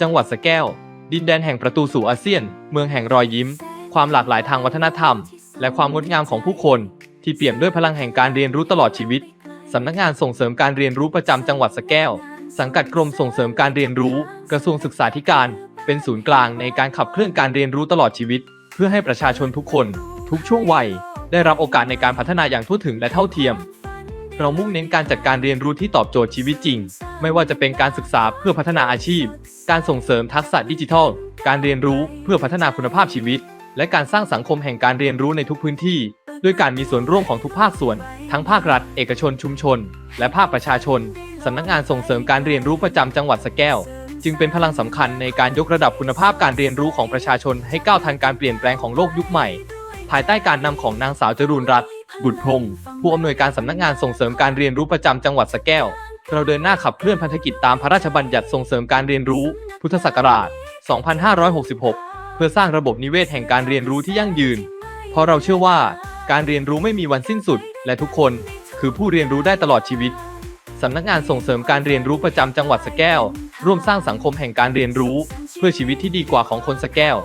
จังหวัดสแก้ว ดินแดนแห่งประตูสู่อาเซียน เมืองแห่งรอยยิ้ม ความหลากหลายทางวัฒนธรรม และความงดงามของผู้คน ที่เปี่ยมด้วยพลังแห่งการเรียนรู้ตลอดชีวิตสำนักงานส่งเสริมการเรียนรู้ประจำจังหวัดสแก้ว สังกัดกรมส่งเสริมการเรียนรู้ กระทรวงศึกษาธิการ เป็นศูนย์กลางในการขับเคลื่อนการเรียนรู้ตลอดชีวิต เพื่อให้ประชาชนทุกคน ทุกช่วงวัย ได้รับโอกาสในการพัฒนาอย่างทั่วถึงและเท่าเทียม เรามุ่งเน้นการจัดการเรียนรู้ที่ตอบโจทย์ชีวิตจริง ไม่ว่าจะเป็นการศึกษาเพื่อพัฒนาอาชีพ การส่งเสริมทักษะดิจิทัล การเรียนรู้เพื่อพัฒนาคุณภาพชีวิต และการสร้างสังคมแห่งการเรียนรู้ในทุกพื้นที่ ด้วยการมีส่วนร่วมของทุกภาคส่วน ทั้งภาครัฐ เอกชนชุมชน และภาคประชาชนสำนักงานส่งเสริมการเรียนรู้ประจำจังหวัดสแก้ว จึงเป็นพลังสำคัญในการยกระดับคุณภาพการเรียนรู้ของประชาชนให้ก้าวทันการเปลี่ยนแปลงของโลกยุคใหม่ ภายใต้การนำของนางสาวจรูนรัตน์ บุตรพงศ์ผู้อำนวยการสำนักงานส่งเสริมการเรียนรู้ประจำจังหวัดสระแก้ว เราเดินหน้าขับเคลื่อนพันธกิจตามพระราชบัญญัติส่งเสริมการเรียนรู้ พุทธศักราช 2566 เพื่อสร้างระบบนิเวศแห่งการเรียนรู้ที่ยั่งยืน เพราะเราเชื่อว่า การเรียนรู้ไม่มีวันสิ้นสุด และทุกคนคือผู้เรียนรู้ได้ตลอดชีวิตสำนักงานส่งเสริมการเรียนรู้ประจำจังหวัดสระแก้ว ร่วมสร้างสังคมแห่งการเรียนรู้ เพื่อชีวิตที่ดีกว่าของคนสระแก้ว